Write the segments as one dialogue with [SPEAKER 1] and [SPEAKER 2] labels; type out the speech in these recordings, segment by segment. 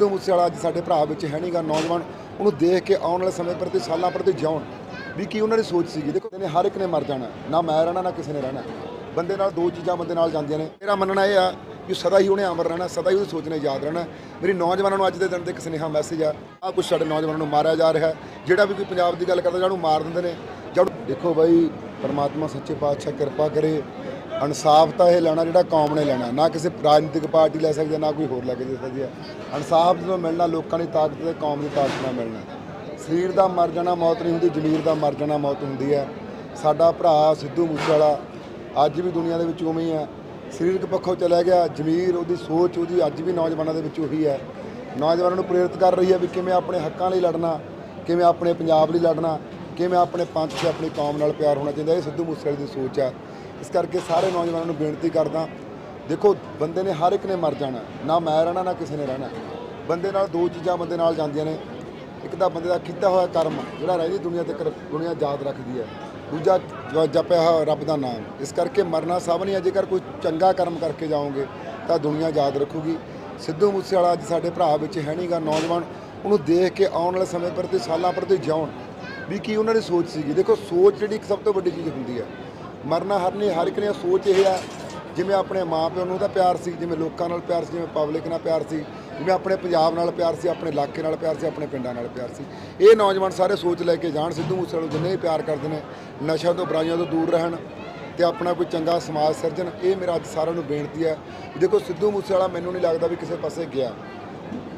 [SPEAKER 1] ਸਿੱਧੂ ਮੂਸੇਵਾਲਾ ਅੱਜ ਸਾਡੇ ਭਰਾ ਵਿੱਚ ਹੈ ਨਹੀਂਗਾ ਨੌਜਵਾਨ। ਉਹਨੂੰ ਦੇਖ ਕੇ ਆਉਣ ਵਾਲੇ ਸਮੇਂ ਪ੍ਰਤੀ, ਸਾਲਾਂ ਪ੍ਰਤੀ ਜਿਉਣ ਵੀ ਕੀ ਉਹਨਾਂ ਦੀ ਸੋਚ ਸੀਗੀ। ਦੇਖੋ ਨੇ ਹਰ ਇੱਕ ਨੇ ਮਰ ਜਾਣਾ, ਨਾ ਮੈਂ ਰਹਿਣਾ, ਨਾ ਕਿਸੇ ਨੇ ਰਹਿਣਾ। ਬੰਦੇ ਨਾਲ ਦੋ ਚੀਜ਼ਾਂ ਬੰਦੇ ਨਾਲ ਜਾਂਦੀਆਂ ਨੇ। ਮੇਰਾ ਮੰਨਣਾ ਇਹ ਆ ਕਿ ਸਦਾ ਹੀ ਉਹਨੇ ਅਮਰ ਰਹਿਣਾ, ਸਦਾ ਹੀ ਉਹਦੀ ਸੋਚ ਨੇ ਯਾਦ ਰਹਿਣਾ। ਮੇਰੀ ਨੌਜਵਾਨਾਂ ਨੂੰ ਅੱਜ ਦੇ ਦਿਨ ਤੇ ਇੱਕ ਸੁਨੇਹਾ ਮੈਸੇਜ ਆ ਆ ਕੁਛ ਸਾਡੇ ਨੌਜਵਾਨਾਂ ਨੂੰ ਮਾਰਿਆ ਜਾ ਰਿਹਾ। ਜਿਹੜਾ ਵੀ ਕੋਈ ਪੰਜਾਬ ਦੀ ਗੱਲ ਕਰਦਾ ਜਿਹਨੂੰ ਮਾਰ ਦਿੰਦੇ ਨੇ। ਜਦ ਦੇਖੋ ਬਾਈ, ਪਰਮਾਤਮਾ ਸੱਚੇ ਪਾਤਸ਼ਾਹ ਕਿਰਪਾ ਕਰੇ। ਇਨਸਾਫ ਤਾਂ ਇਹ ਲੈਣਾ ਜਿਹੜਾ ਕੌਮ ਨੇ ਲੈਣਾ ਨਾ ਕਿਸੇ ਰਾਜਨੀਤਿਕ ਪਾਰਟੀ ਲੈ ਸਕਦੀ ਹੈ, ਨਾ ਕੋਈ ਹੋਰ ਲੈ ਕੇ ਦੇ ਸਕਦੀ ਹੈ। ਇਨਸਾਫ ਜਦੋਂ ਮਿਲਣਾ ਲੋਕਾਂ ਦੀ ਤਾਕਤ ਤੇ ਕੌਮ ਦੀ ਤਾਕਤ ਨਾਲ ਮਿਲਣਾ। ਸਰੀਰ ਦਾ ਮਰ ਜਾਣਾ ਮੌਤ ਨਹੀਂ ਹੁੰਦੀ ਜ਼ਮੀਰ ਦਾ ਮਰ ਜਾਣਾ ਮੌਤ ਹੁੰਦੀ ਹੈ। ਸਾਡਾ ਭਰਾ ਸਿੱਧੂ ਮੂਸੇਵਾਲਾ ਅੱਜ ਵੀ ਦੁਨੀਆ ਦੇ ਵਿੱਚ ਉਵੇਂ ਹੀ ਹੈ। ਸਰੀਰਕ ਪੱਖੋਂ ਚਲਾ ਗਿਆ ਜ਼ਮੀਰ ਉਹਦੀ ਸੋਚ ਉਹਦੀ ਅੱਜ ਵੀ ਨੌਜਵਾਨਾਂ ਦੇ ਵਿੱਚ ਉਹੀ ਹੈ। ਨੌਜਵਾਨਾਂ ਨੂੰ ਪ੍ਰੇਰਿਤ ਕਰ ਰਹੀ ਹੈ ਵੀ ਕਿਵੇਂ ਆਪਣੇ ਹੱਕਾਂ ਲਈ ਲੜਨਾ ਕਿਵੇਂ ਆਪਣੇ ਪੰਜਾਬ ਲਈ ਲੜਨਾ ਕਿਵੇਂ ਆਪਣੇ ਪੰਥ ਤੇ ਆਪਣੀ ਕੌਮ ਨਾਲ ਪਿਆਰ ਹੋਣਾ ਚਾਹੀਦਾ ਇਹ ਸਿੱਧੂ ਮੂਸੇਵਾਲੇ ਦੀ ਸੋਚ ਆ ਇਸ ਕਰਕੇ ਸਾਰੇ ਨੌਜਵਾਨਾਂ ਨੂੰ ਬੇਨਤੀ ਕਰਦਾ, ਦੇਖੋ, ਬੰਦੇ ਨੇ ਹਰ ਇੱਕ ਨੇ ਮਰ ਜਾਣਾ, ਨਾ ਮੈਂ ਰਹਿਣਾ, ਨਾ ਕਿਸੇ ਨੇ ਰਹਿਣਾ। ਬੰਦੇ ਨਾਲ ਦੋ ਚੀਜ਼ਾਂ ਬੰਦੇ ਨਾਲ ਜਾਂਦੀਆਂ ਨੇ। ਇੱਕ ਤਾਂ ਬੰਦੇ ਦਾ ਕੀਤਾ ਹੋਇਆ ਕਰਮ, ਜਿਹੜਾ ਰਹਿੰਦੀ ਦੁਨੀਆ ਤੇ ਦੁਨੀਆ ਯਾਦ ਰੱਖਦੀ ਹੈ। ਦੂਜਾ ਜਪਿਆ ਹੋਇਆ ਰੱਬ ਦਾ ਨਾਮ। ਇਸ ਕਰਕੇ ਮਰਨਾ ਸਭ ਨਹੀਂ ਹੈ ਜੇਕਰ ਕੋਈ ਚੰਗਾ ਕਰਮ ਕਰਕੇ ਜਾਓਗੇ, ਤਾਂ ਦੁਨੀਆ ਯਾਦ ਰੱਖੂਗੀ। ਸਿੱਧੂ ਮੂਸੇਵਾਲਾ ਅੱਜ ਸਾਡੇ ਭਰਾ ਵਿੱਚ ਹੈ ਨਹੀਂਗਾ ਨੌਜਵਾਨ। ਉਹਨੂੰ ਦੇਖ ਕੇ ਆਉਣ ਵਾਲੇ ਸਮੇਂ ਪ੍ਰਤੀ, ਸਾਲਾਂ ਪ੍ਰਤੀ ਜਿਉਣ। ਵੀ ਕੀ ਉਹਨਾਂ ਦੀ ਸੋਚ ਸੀਗੀ। ਦੇਖੋ, ਸੋਚ ਜਿਹੜੀ ਇੱਕ ਸਭ ਤੋਂ ਵੱਡੀ ਚੀਜ਼ ਹੁੰਦੀ ਹੈ। ਮਰਨਾ ਹਰ ਹਰ ਇੱਕ ਨੇ ਸੋਚ ਇਹ ਆ, ਜਿਵੇਂ ਆਪਣੇ ਮਾਪਿਆਂ ਨੂੰ ਤਾਂ ਪਿਆਰ ਸੀ, ਜਿਵੇਂ ਲੋਕਾਂ ਨਾਲ ਪਿਆਰ ਸੀ, ਜਿਵੇਂ ਪਬਲਿਕ ਨਾਲ ਪਿਆਰ ਸੀ, ਜਿਵੇਂ ਆਪਣੇ ਪੰਜਾਬ ਨਾਲ ਪਿਆਰ ਸੀ, ਆਪਣੇ ਇਲਾਕੇ ਨਾਲ ਪਿਆਰ ਸੀ, ਆਪਣੇ ਪਿੰਡਾਂ ਨਾਲ ਪਿਆਰ ਸੀ। ਇਹ ਨੌਜਵਾਨ ਸਾਰੇ ਸੋਚ ਲੈ ਕੇ ਜਾਣ, ਸਿੱਧੂ ਮੂਸੇਵਾਲੇ ਨੂੰ ਜਿੰਨੇ ਵੀ ਪਿਆਰ ਕਰਦੇ ਨੇ, ਨਸ਼ਿਆਂ ਤੋਂ, ਬੁਰਾਈਆਂ ਤੋਂ ਦੂਰ ਰਹਿਣ ਤੇ ਆਪਣਾ ਕੋਈ ਚੰਗਾ ਸਮਾਜ ਸਿਰਜਣ, ਇਹ ਮੇਰਾ ਅੱਜ ਸਾਰਿਆਂ ਨੂੰ ਬੇਨਤੀ ਹੈ। ਦੇਖੋ, ਸਿੱਧੂ ਮੂਸੇਵਾਲਾ ਮੈਨੂੰ ਨਹੀਂ ਲੱਗਦਾ ਵੀ ਕਿਸੇ ਪਾਸੇ ਗਿਆ।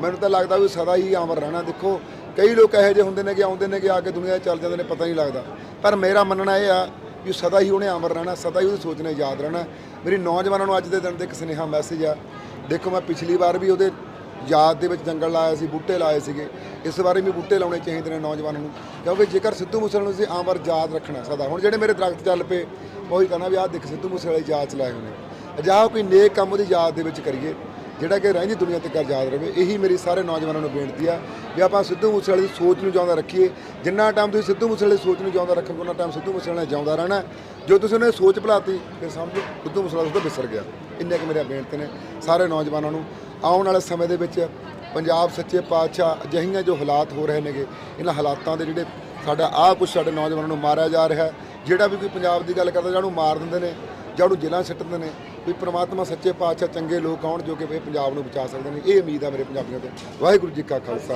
[SPEAKER 1] ਮੈਨੂੰ ਤਾਂ ਲੱਗਦਾ ਵੀ ਸਦਾ ਹੀ ਅਮਰ ਰਹਿਣਾ। ਦੇਖੋ, ਕਈ ਲੋਕ ਇਹੋ ਜਿਹੇ ਹੁੰਦੇ ਨੇ ਕਿ ਆਉਂਦੇ ਨੇ ਕਿ ਆ ਕੇ ਦੁਨੀਆ 'ਚ ਚੱਲ ਜਾਂਦੇ ਨੇ, ਪਤਾ ਨਹੀਂ ਲੱਗਦਾ। ਪਰ ਮੇਰਾ ਮੰਨਣਾ ਇਹ ਆ ਕਿ ਸਦਾ ਹੀ ਉਹਨੇ ਅਮਰ ਰਹਿਣਾ, ਸਦਾ ਹੀ ਉਹਦੀ ਸੋਚ ਨੇ ਯਾਦ ਰਹਿਣਾ। ਮੇਰੀ ਨੌਜਵਾਨਾਂ ਨੂੰ ਅੱਜ ਦੇ ਦਿਨ ਤੇ ਇੱਕ ਸੁਨੇਹਾ ਮੈਸੇਜ ਆ। ਦੇਖੋ, ਮੈਂ ਪਿਛਲੀ ਵਾਰ ਵੀ ਉਹਦੇ ਯਾਦ ਦੇ ਵਿੱਚ ਜੰਗਲ ਲਾਇਆ ਸੀ, ਬੂਟੇ ਲਾਏ ਸੀਗੇ। ਇਸ ਬਾਰੇ ਵੀ ਬੂਟੇ ਲਾਉਣੇ ਚਾਹੀਦੇ ਨੇ ਨੌਜਵਾਨਾਂ ਨੂੰ, ਕਿਉਂਕਿ ਜੇਕਰ ਸਿੱਧੂ ਮੂਸੇਵਾਲੇ ਨੂੰ ਅਸੀਂ ਅਮਰ ਯਾਦ ਰੱਖਣਾ ਸਦਾ, ਹੁਣ ਜਿਹੜੇ ਮੇਰੇ ਦਰਖਤ ਚੱਲ ਪਏ, ਮੈਂ ਉਹੀ ਕਹਣਾ ਵੀ ਆਹ ਦੇਖ ਸਿੱਧੂ ਮੂਸੇਵਾਲੇ ਯਾਦ ਚ ਲਾਏ ਹੋਏ ਨੇ ਅਜਿਹਾ ਕੋਈ ਨੇਕ ਕੰਮ ਉਹਦੀ ਯਾਦ ਦੇ ਵਿੱਚ ਕਰੀਏ। ਜਿਹੜਾ ਕਿ ਰਹਿੰਦੀ ਦੁਨੀਆ ਤੱਕ ਯਾਦ ਰਹੇ। ਇਹੀ ਮੇਰੀ ਸਾਰੇ ਨੌਜਵਾਨਾਂ ਨੂੰ ਬੇਨਤੀ ਆ ਵੀ ਆਪਾਂ ਸਿੱਧੂ ਮੂਸੇਵਾਲੇ ਦੀ ਸੋਚ ਨੂੰ ਜਿਉਂਦਾ ਰੱਖੀਏ। ਜਿੰਨਾ ਟਾਈਮ ਤੁਸੀਂ ਸਿੱਧੂ ਮੂਸੇਵਾਲੇ ਦੀ ਸੋਚ ਨੂੰ ਜਿਉਂਦਾ ਰੱਖੋਗੇ ਉਹਨਾਂ ਟਾਈਮ ਸਿੱਧੂ ਮੂਸੇਵਾਲੇ ਜਿਉਂਦਾ ਰਹਿਣਾ। ਜੋ ਤੁਸੀਂ ਉਹਨੇ ਸੋਚ ਭੁਲਾਤੀ, ਫਿਰ ਸਮਝ ਸਿੱਧੂ ਮੂਸੇਵਾਲਾ ਉਸ ਤੋਂ ਵਿਸਰ ਗਿਆ। ਇੰਨੇ ਕੁ ਮੇਰੇ ਬੇਨਤੀ ਨੇ ਸਾਰੇ ਨੌਜਵਾਨਾਂ ਨੂੰ। ਆਉਣ ਵਾਲੇ ਸਮੇਂ ਦੇ ਵਿੱਚ ਪੰਜਾਬ ਸੱਚੇ ਪਾਤਸ਼ਾਹ ਅਜਿਹੀਆਂ ਜੋ ਹਾਲਾਤ ਹੋ ਰਹੇ ਨੇਗੇ, ਇਹਨਾਂ ਹਾਲਾਤਾਂ ਦੇ ਜਿਹੜੇ ਸਾਡਾ ਆਹ ਕੁਛ ਸਾਡੇ ਨੌਜਵਾਨਾਂ ਨੂੰ ਮਾਰਿਆ ਜਾ ਰਿਹਾ, ਜਿਹੜਾ ਵੀ ਕੋਈ ਪੰਜਾਬ ਦੀ ਗੱਲ ਕਰਦਾ, ਜਾਂ ਉਹਨੂੰ ਮਾਰ ਦਿੰਦੇ ਨੇ, ਜਾਂ ਉਹਨੂੰ ਜੇਲ੍ਹਾਂ ਸਿੱਟ ਦਿੰਦੇ ਨੇ ਵੀ ਪ੍ਰਮਾਤਮਾ ਸੱਚੇ ਪਾਤਸ਼ਾਹ ਚੰਗੇ ਲੋਕ ਆਉਣ ਜੋ ਕਿ ਇਹ ਪੰਜਾਬ ਨੂੰ ਬਚਾ ਸਕਦੇ ਨੇ। ਇਹ ਉਮੀਦ ਆ ਮੇਰੇ ਪੰਜਾਬੀਆਂ 'ਤੇ। ਵਾਹਿਗੁਰੂ ਜੀ ਕਾ ਖਾਲਸਾ।